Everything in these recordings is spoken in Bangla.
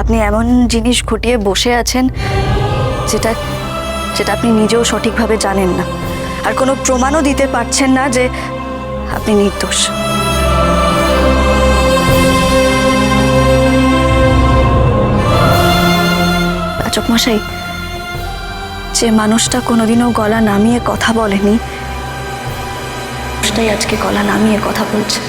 আপনি এমন জিনিস ঘটিয়ে বসে আছেন যেটা যেটা আপনি নিজেও সঠিকভাবে জানেন না। আর কোনো প্রমাণও দিতে পারছেন না যে আপনি নির্দোষ। পাচক মশাই, যে মানুষটা কোনোদিনও গলা নামিয়ে কথা বলেনি, মানুষটাই আজকে গলা নামিয়ে কথা বলছে।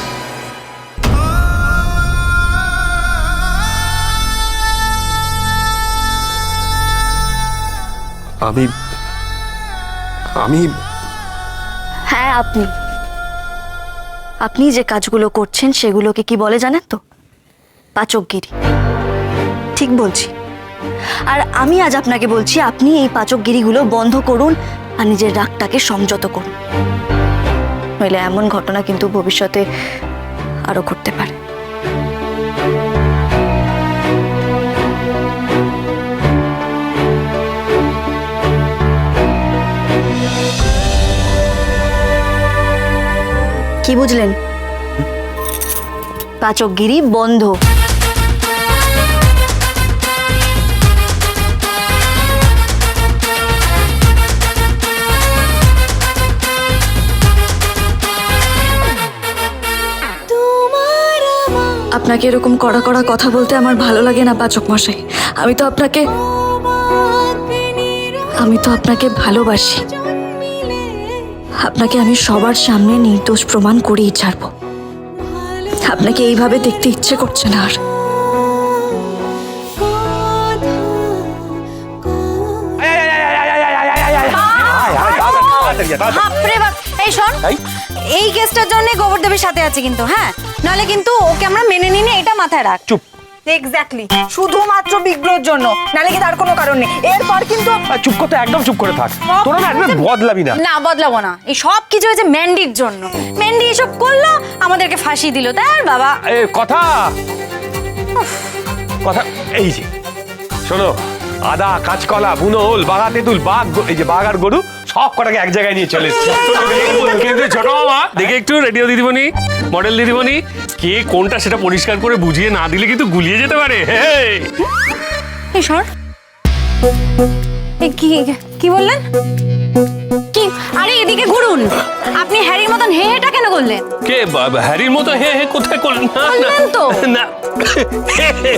আমি আমি হ্যাঁ আপনি। আপনি যে কাজগুলো করছেন সেগুলোকে কি বলে জানেন তো? পাচকগিরি। ঠিক বলছি। আর আমি আজ আপনাকে বলছি, আপনি এই পাচকগিরিগুলো বন্ধ করুন আর নিজের রাগটাকে সংযত করুন। নইলে এমন ঘটনা কিন্তু ভবিষ্যতে আরও ঘটতে পারে। কি বুঝলেন? পাচকগিরি বন্ধ। আপনাকে এরকম কড়া কড়া কথা বলতে আমার ভালো লাগে না, পাচক মশাই। আমি তো আপনাকে আমি তো আপনাকে ভালোবাসি। আপনাকে আমি সবার সামনে নির্দোষ প্রমাণ করেই ছাড়বো। আপনাকে এইভাবে দেখতে ইচ্ছে করছে না আর। বাপরে বাপ। এই শোন এই? কেসটার জন্য গোবরদেবের সাথে আছে কিন্তু হ্যাঁ? নাহলে কিন্তু ওকে আমরা মেনে নিই না, এটা মাথায় রাখ। চুপ। এক্স্যাক্টলি শুধুমাত্র বিগ্রহের জন্য। নালে কি তার কোনো কারণ নেই। এরপর কিন্তু আর চুপ করতে একদম চুপ করে থাক। তোরা না একদম বদলাবি না। না বদলাবো না। এই সব কিছু হয়েছে ম্যান্ডির জন্য। ম্যান্ডি এসব করল আমাদেরকে ফাঁসি দিল। তাই বাবা। এ কথা। কথা এই যে। শোনো আদা কাঁচকলা বুনো ওল বাঘা তেঁতুল বাঘ এই যে বাঘ আর গরু সব কটাকে এক জায়গায় নিয়ে চলে এসেছে। কিন্তু ছোট মামা দেখে একটু রেডিও দিদিমণি মডেল দিদিমণি কে কোনটা সেটা পরিষ্কার করে বুঝিয়ে না দিলে কিন্তু গুলিয়ে যেতে পারে। কি কি বললেন? আরে এদিকে ঘুরুন। আপনি হ্যারির মতন হে হেটা কেন করলেন? কে হ্যারির মতো হে হে কোথায় করলেন? না, বললেন তো। না। হে, হে,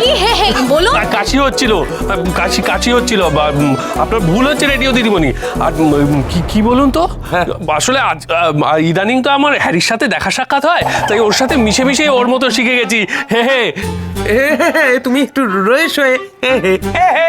কি হে হে বলুন। আর কাশি হচ্ছিল। কাশি কাশি হচ্ছিল বা, আপনার ভুল হচ্ছে রেডিও দিদিমণি। আর কি কি বলুন তো? আসলে আজ ইদানিং তো আমার হ্যারির সাথে দেখা সাক্ষাৎ হয় তাই ওর সাথে মিশে মিশে ওর মতো শিখে গেছি। হে হে। এ, হে, হে, তুমি একটু রয়েস হয়ে হে, হে, হে, হে।